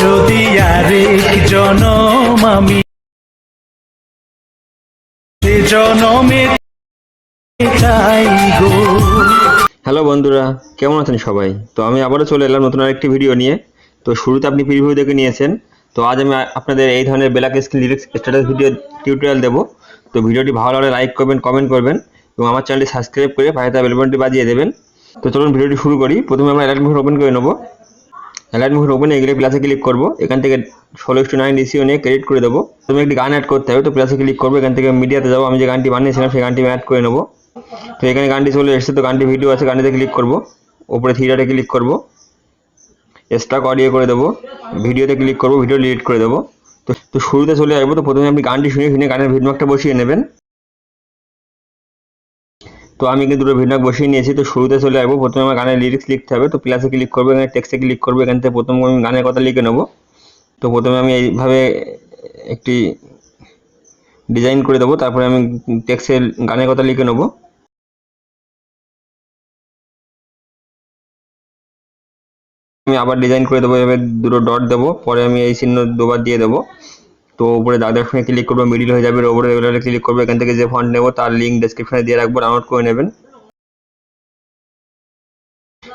যদি আরেক জনম আমি জনমে হ্যালো বন্ধুরা, কেমন আছেন সবাই? তো আমি আবারও চলে এলাম নতুন আরেকটি ভিডিও নিয়ে। তো শুরুতে আপনি প্রিভিউ দেখে নিয়েছেন। তো আজ আমি আপনাদের এই ধরনের black screen lyrics status video tutorial দেবো। তো ভিডিওটি ভালো লাগলে লাইক করবেন কমেন্ট করবেন এবং আমার চ্যানেলটি সাবস্ক্রাইব করে পাশে বেল বাটনটি বাজিয়ে দেবেন। তো চলুন ভিডিওটি শুরু করি। প্রথমে আমরা অ্যালার্ট ওপেন করে নেব। অ্যালার্ট মুভির ওপেনে এগুলো প্লাসে ক্লিক করব। এখান থেকে ষোলো to nine D C O নিয়ে ক্রেডিট করে দেবো। তুমি একটি গান অ্যাড করতে হবে, তো প্লাসে ক্লিক করব। এখান থেকে মিডিয়াতে যাব। আমি যে গানটি বানিয়েছিলাম, সেই গানটি অ্যাড করে নেব। তো এখানে গানটি চলে এসেছে, তো গানটি ভিডিও আছে, গানটিতে ক্লিক করব। ওপরে থিয়েটারে ক্লিক করব। স্টক অডিও করে দেবো। ভিডিওতে ক্লিক করব ভিডিও ডিলিট করে দেবো। তো তো শুরুতে চলে আসব। তো প্রথমে আপনি গানটি শুনে শুনে গানের ভিডমার্কটা বসিয়ে নেবেন। তো আমি কিন্তু দুটো ভিডমার্ক বসিয়ে নিয়েছি, তো শুরুতে চলে আসব। প্রথমে আমার গানের লিরিক্স লিখতে হবে, তো প্লাসে ক্লিক করব, এখানে টেক্সটে ক্লিক করব, এখান থেকে প্রথম আমি গানের কথা লিখে নেব। তো প্রথমে আমি এইভাবে একটি ডিজাইন করে দেবো, তারপরে আমি টেক্সটের গানের কথা লিখে নেব। আমি আবার ডিজাইন করে দেবো, এভাবে দুটো ডট দেবো, পরে আমি এই চিহ্ন দুবার দিয়ে দেবো। তো উপরে দাদার সঙ্গে ক্লিক করব মিডিল হয়ে যাবে ওপরে রেগুলারে ক্লিক করব, এখান থেকে যে ফন্ট নেব, তার লিঙ্ক ডেসক্রিপশনে দিয়ে রাখব ডাউনলোড করে নেবেন।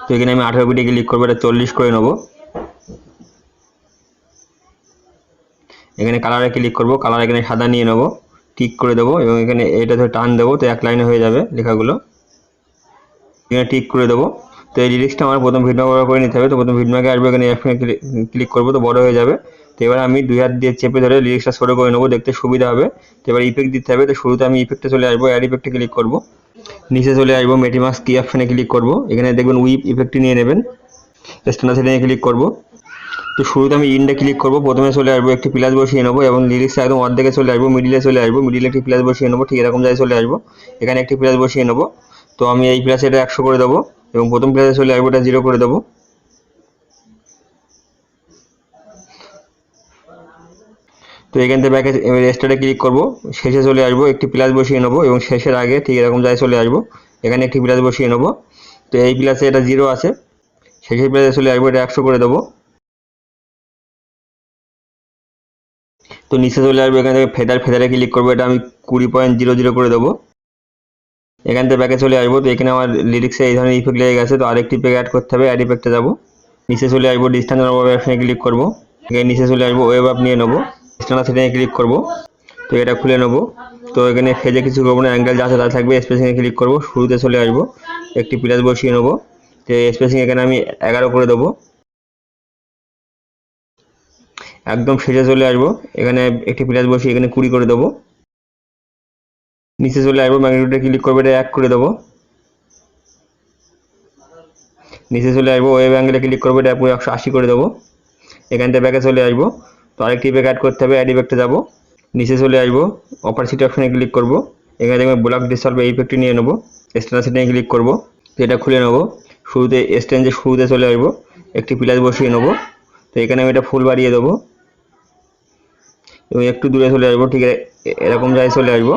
তো এখানে আমি আঠারো বিটে ক্লিক করব, এটা চল্লিশ করে নেব। এখানে কালারে ক্লিক করব কালার এখানে সাদা নিয়ে নেব টিক করে দেবো, এবং এখানে এটা ধরে টান দেবো, তো এক লাইনে হয়ে যাবে লেখাগুলো। এখানে টিক করে দেবো। তো এই লিরিক্সটা আমার প্রথম ভিডিও করে নিতে হবে, তো প্রথম ভিডিওকে আসবে, এখানে ক্লিক করব, তো বড় হয়ে যাবে। তো এবার আমি দুই হাত দিয়ে চেপে ধরে লিরিক্সটা সরে করে নেব, দেখতে সুবিধা হবে। তো এবার ইফেক্ট দিতে হবে, তো শুরুতে আমি ইফেক্টে চলে আসব অ্যাড ইফেক্টে ক্লিক করব। নিচে চলে আসব মেটিমাস কি অপশানে ক্লিক করব। এখানে দেখবেন উইপ ইফেক্টটি নিয়ে নেবেন। স্ট্যান্ডার্ড সেটিংয়ে ক্লিক করব। তো শুরুতে আমি ইন্ডে ক্লিক করব, প্রথমে চলে আসব, একটি প্লাস বসিয়ে নেব এবং লিরিক্স একদম অর্ধেকে চলে আসব মিডিলে চলে আসব মিডিলে একটি প্লাস বসিয়ে নেব, ঠিক এরকম জায়গায় চলে আসব। এখানে একটি প্লাস বসিয়ে নেব। তো আমি এই প্লাসে এটা একশো করে দেবো এবং প্রথম প্লাসে চলে আসব এটা জিরো করে দেবো। তো এখান থেকে ব্যাকে রেস্টারে ক্লিক করব। শেষে চলে আসব, একটি প্লাস বসিয়ে নেব এবং শেষের আগে ঠিক এরকম জায়গায় চলে আসব। এখানে একটি প্লাস বসিয়ে নেব। তো এই প্লাসে এটা জিরো আছে। শেষের প্লাসে চলে আসব, এটা একশো করে দেবো। তো নিচে চলে আসব, এখান থেকে ফেদার ফেদারে ক্লিক করব। এটা আমি কুড়ি পয়েন্ট জিরো জিরো করে দেবো। এখান থেকে ব্যাকে চলে আসব। তো এখানে আমার লিরিক্সে এই ধরনের ইফেক্ট লেগে গেছে। তো আরেকটি পেক অ্যাড করতে হবে অ্যাড ইফেক্টে যাব। নিচে চলে আসব ডিস্টেন্স অপশনে ক্লিক করব। এখানে নিচে চলে আসব ওয়েব আপ নিয়ে নেব। স্ট্যান্ডার্ড সেটিংয়ে ক্লিক করব। তো এটা খুলে নেব। তো এখানে ফেজে কিছু করব না অ্যাঙ্গেল যা আছে তা থাকবে স্পেসিংয়ে ক্লিক করব, শুরুতে চলে আসব। একটি প্লাস বসিয়ে নেব। তো স্পেসিং এখানে আমি এগারো করে দেবো। একদম শেষে চলে আসব। এখানে একটি প্লাস বসিয়ে এখানে কুড়ি করে দেবো। নিচে চলে আসব ম্যাগনেটিউডে ক্লিক করব, এটা এক করে দেবো। নিচে চলে আসব ওয়েব অ্যাঙ্গেলে ক্লিক করব, এটা পুরো একশো আশি করে দেবো। এখান থেকে ব্যাকে চলে আসব। তো আরেকটি ব্যাক অ্যাড করতে হবে? অ্যাড ইফেক্টে যাব। নিচে চলে আসব। অপারসিটি অপশনে ক্লিক করব। এখানে দেখবেন ব্লক ডিসলভ এই ইফেক্টটি নিয়ে নেব। স্ট্যান্ডার্ড সেটিংয়ে ক্লিক করব। এটা খুলে নেব। শুরুতে স্ট্যান্ডে শুরুতে চলে আসব। একটি প্লাস বসিয়ে নেব। তো এখানে আমি এটা ফুল বাড়িয়ে দেবো। এবং একটু দূরে চলে আসব। ঠিক এরকম জায়গায় চলে আসব।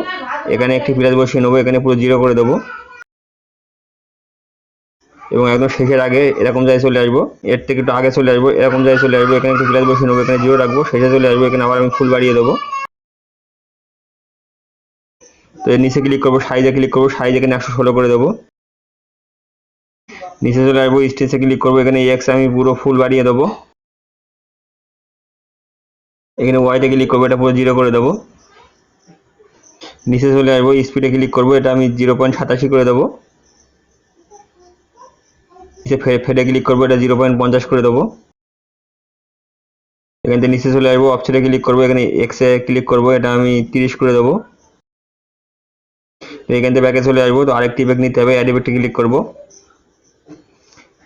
এখানে একটি প্লাস বসিয়ে নেব। এখানে পুরো জিরো করে দেবো। এবং একদম শেষের আগে এরকম জায়গায় চলে আসব। এর থেকে একটু আগে চলে আসব, এরকম জায়গায় চলে আসব, এখানে একটু প্লাস বসিয়ে নেব এখানে জিরো রাখব, শেষে চলে আসব, এখানে আবার আমি ফুল বাড়িয়ে দেবো। তো এর নিচে ক্লিক করব সাইজে ক্লিক করব সাইজ এখানে একশো ষোলো করে দেবো। নিচে চলে আসব স্টেজে ক্লিক করব, এখানে এক্স আমি পুরো ফুল বাড়িয়ে দেবো। এখানে ওয়াইতে ক্লিক করব, এটা পুরো জিরো করে দেবো। নিচে চলে আসব স্পিডে ক্লিক করব, এটা আমি জিরো পয়েন্ট সাতাশি করে দেবো। নিচে ফেডে ক্লিক করব, এটা জিরো পয়েন্ট পঞ্চাশ করে দেবো। এখান থেকে নিচে চলে আসব অপশনে ক্লিক করব, এখানে এক্সে ক্লিক করব, এটা আমি তিরিশ করে দেবো। এখান থেকে ব্যাকে চলে আসব, তো আরেকটি ব্যাক নিতে হবে অ্যাড ক্লিক করব।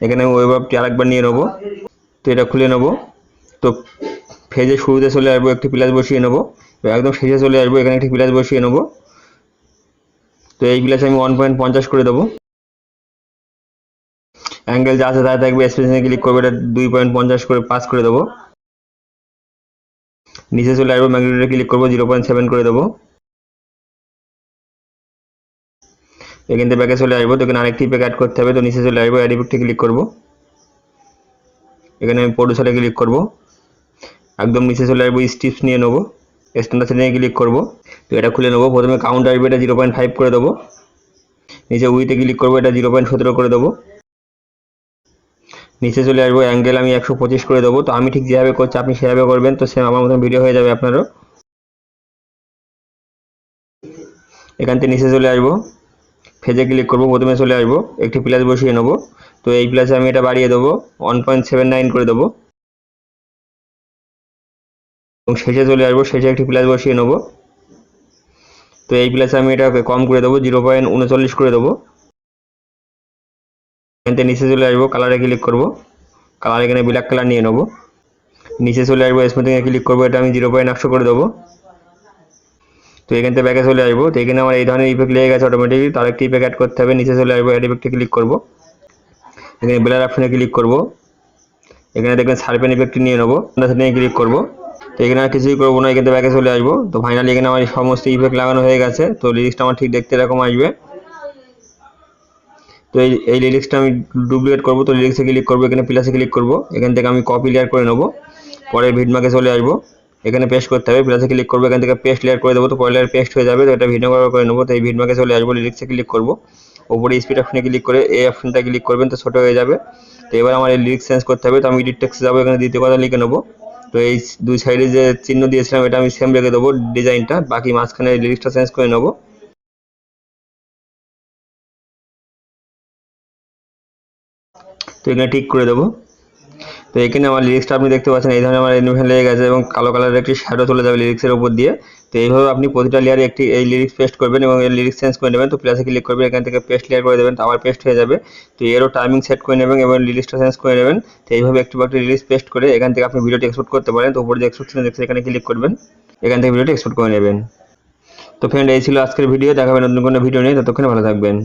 এখানে ওয়েব অ্যাপটি আরেকবার নিয়ে নেব, তো এটা খুলে নেব। তো ফেজে শুরুতে চলে আসব, একটি প্লাস বসিয়ে নেব। একদম শেষে চলে আসব, এখানে একটি প্লাস বসিয়ে নেব। তো এই প্লাস আমি ওয়ান পয়েন্ট পঞ্চাশ করে দেবো। অ্যাঙ্গেল যা আছে তাই থাকবে স্পেসিংয়ে ক্লিক করব, এটা দুই পয়েন্ট পঞ্চাশ করে পাস করে দেবো। নিচে চলে আসব ম্যাগনেটিউডে ক্লিক করব জিরো পয়েন্ট সেভেন করে দেবো। এখান থেকে ব্যাকে চলে আসব, তো এখানে আরেকটি প্যাক অ্যাড করতে হবে, তো নিচে চলে আসব অ্যাড ইফেক্টে ক্লিক করব। এখানে আমি প্রডিউসারে ক্লিক করব। একদম নিচে চলে আসব স্টিপস নিয়ে নেব স্ট্যান্ডার্ড সেটিংয়ে ক্লিক করব, তো এটা খুলে নেব। প্রথমে কাউন্ট আসবে, এটা জিরো পয়েন্ট ফাইভ করে দেবো। নিচে উইতে ক্লিক করব, এটা জিরো পয়েন্ট সতেরো করে দেবো। নিচে চলে আসব অ্যাঙ্গেল আমি একশো পঁচিশ করে দেবো। তো আমি ঠিক যেভাবে করছি, আপনি সেভাবে করবেন, তো সেম আমার মতন ভিডিও হয়ে যাবে আপনারও। এখান থেকে নিচে চলে আসব। ফেজে ক্লিক করব, প্রথমে চলে আসব। একটি প্লাস বসিয়ে নেব। তো এই প্লাসে আমি এটা বাড়িয়ে দেবো ওয়ান পয়েন্ট সেভেন নাইন করে দেবো। এবং শেষে চলে আসব, শেষে একটি প্লাস বসিয়ে নেব। তো এই প্লাসে আমি এটা কম করে দেবো জিরো পয়েন্ট উনচল্লিশ করে দেবো। এখান থেকে নিচে চলে আসব কালারে ক্লিক করব। কালার এখানে ব্ল্যাক কালার নিয়ে নেব। নিচে চলে আসব স্মুথিংয়ে ক্লিক করব, এটা আমি জিরো পয়েন্ট একশো করে দেবো। তো এখান থেকে ব্যাকে চলে আসব। তো এখানে আমার এই ধরনের ইফেক্ট লেগে গেছে অটোমেটিক তার একটি ইফেক্ট অ্যাড করতে হবে। নিচে চলে আসব অ্যাড ইফেক্টে ক্লিক করব। এখানে ব্লার অপশনে ক্লিক করব। এখানে দেখবেন সার্পেন ইফেক্টটি নিয়ে নেব। সেটিংয়ে ক্লিক করব। তো এখানে আর কিছুই করব না এখান থেকে ব্যাকে চলে আসব। তো ফাইনালি এখানে আমার সমস্ত ইফেক্ট লাগানো হয়ে গেছে। তো লিরিক্সটা আমার ঠিক দেখতে এরকম আসবে। তো এই এই লিরিক্সটা আমি ডুপ্লিকেট করব, তো লিরিক্সে ক্লিক করব, এখানে প্লাসে ক্লিক করব, এখান থেকে আমি কপি লেয়ার করে নেব, পরে ভিডমাকে চলে আসব, এখানে পেস্ট করতে হবে প্লাসে ক্লিক করব, এখান থেকে পেস্ট লেয়ার করে দেবো, তো পরে লেয়ার পেস্ট হয়ে যাবে, তো এটা ভিডিও করে নেব, তো এই ভিডমাকে চলে আসব লিরিক্সে ক্লিক করব ওপরে স্পিড অপশনে ক্লিক করে এই অপশনটা ক্লিক করবেন, তো ছোটো হয়ে যাবে, তো এবার আমার এই লিরিক্স চেঞ্জ করতে হবে, তো আমি এডিট টেক্সে যাব, এখানে দ্বিতীয় কথা লিখে নেব, তো এই দুই সাইডে যে চিহ্ন দিয়েছিলাম, এটা আমি সেম রেখে দেবো ডিজাইনটা বাকি মাঝখানে লিরিক্সটা চেঞ্জ করে নেব তো এখানে ঠিক করে দেবো। তো এখানে আমার লিরিক্সটা আপনি দেখতে পাচ্ছেন, এই ধরনের আমার অ্যানিমেশন লেগে গেছে এবং কালো কালারের একটি শ্যাডো চলে যাবে লিরিক্সের উপর দিয়ে। তো এইভাবে আপনি প্রতিটা লেয়ারে একটি, এই লিরিক্স পেস্ট করবেন এবং এই লিরিক্স চেঞ্জ করে নেবেন। তো প্লাসে ক্লিক করবেন, এখান থেকে পেস্ট লেয়ার করে দেবেন, তো আবার পেস্ট হয়ে যাবে। তো এরও টাইমিং সেট করে নেবেন এবং লিরিক্সটা চেঞ্জ করে নেবেন। তো এইভাবে একটু একটি লিরিক্স পেস্ট করে এখান থেকে আপনি ভিডিওটি এক্সপোর্ট করতে পারেন। তো উপরে যে এক্সপোর্ট দেখছে এখানে ক্লিক করবেন। এখান থেকে ভিডিওটি এক্সপোর্ট করে নেবেন। তো ফ্রেন্ড এই ছিল আজকের ভিডিও দেখাবেন নতুন কোনো ভিডিও নিয়ে। ততক্ষণে ভালো থাকবেন।